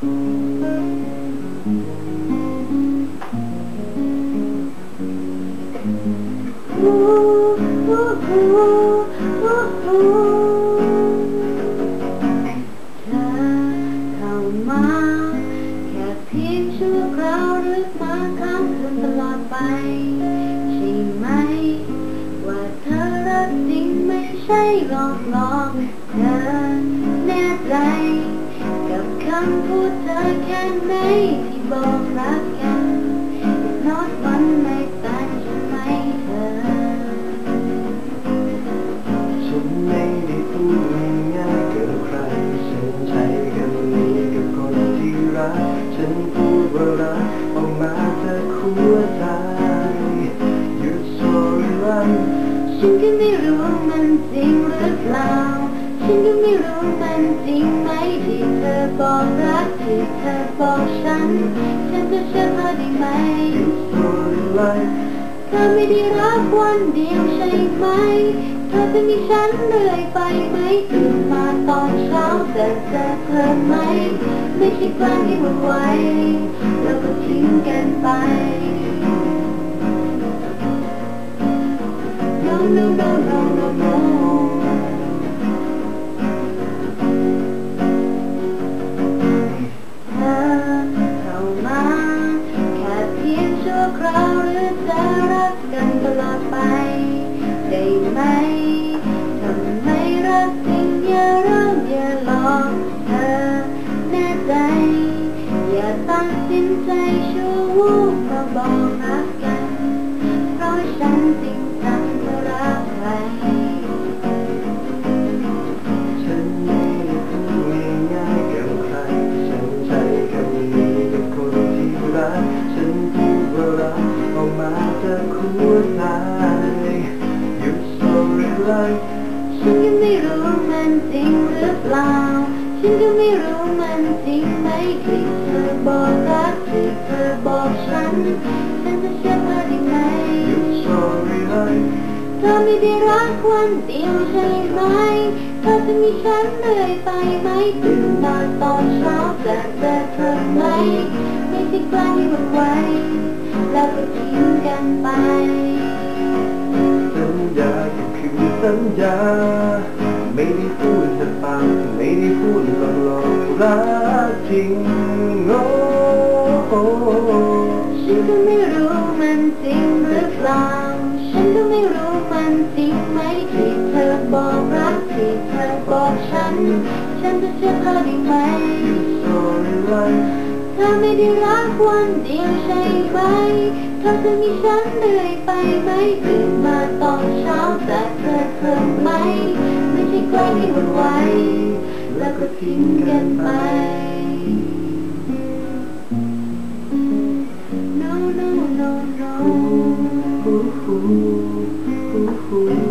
ใช่ไหมว่าเธอรักจริงไม่ใช่หลอกหลอกเธอแน่ใจ ที่บอกรักกันนอดวันไม่ต่างใช่ไหมเธอฉันไม่ได้พูดง่ายๆกับใครฉันใช้คำนี้กับคนที่รัก ฉันพูดว่ารักออกมาจากหัวใจ You sorry right ฉันก็ไม่รู้มันจริงหรือเปล่า ฉันก็ไม่รู้มันจริงไหมที่ บอกรักที่เธอบอกฉัน ฉันจะเชื่อเธอได้ไหม เธอไม่ได้รักวันเดียวใช่ไหม เธอจะมีฉันเรื่อยไปไหมตื่นมาตอนเช้าแต่เจอเธอไหม ไม่ใช่กลางที่หมดไว้แล้วก็ทิ้งกันไป No no no no no no ไมันจริงหรือเปล่า ฉันก็ไม่รู้มันจริงไหมที่เธอบอกรักที่เธอบอกฉัน ฉันจะเชื่อเธอได้ไหม sorry เธอไม่ได้รักวันเดียวใช่ไหม เธอจะมีฉันเรื่อยไปไหมตื่นมาตอนเช้าแต่เจอเธอไหม ไม่ใช่ใกล้หมดไว้ แล้วก็ทิ้งกันไป สัญญาก็คือสัญญา ไม่ได้พูดแต่ปากไม่ได้พูดหลอกหลอกรักจริงโอ้ฉันก็ไม่รู้มันจริงหรือเปล่าฉันก็ไม่รู้มันจริงไหมที่เธอบอกรักที่เธอบอกฉัน ฉันจะเชื่อเธอได้ไหมเธอไม่ได้รักวันเดียวใช่ไหมเธอจะมีฉันเรื่อยไปไหมตื่นมาตอนเช้าแต่เธอเธอไหมไม่ใช่ใกล้ ที่หมดไว้ แล้วก็ทิ้งกันไป No no no no Ooh, ooh, ooh, ooh.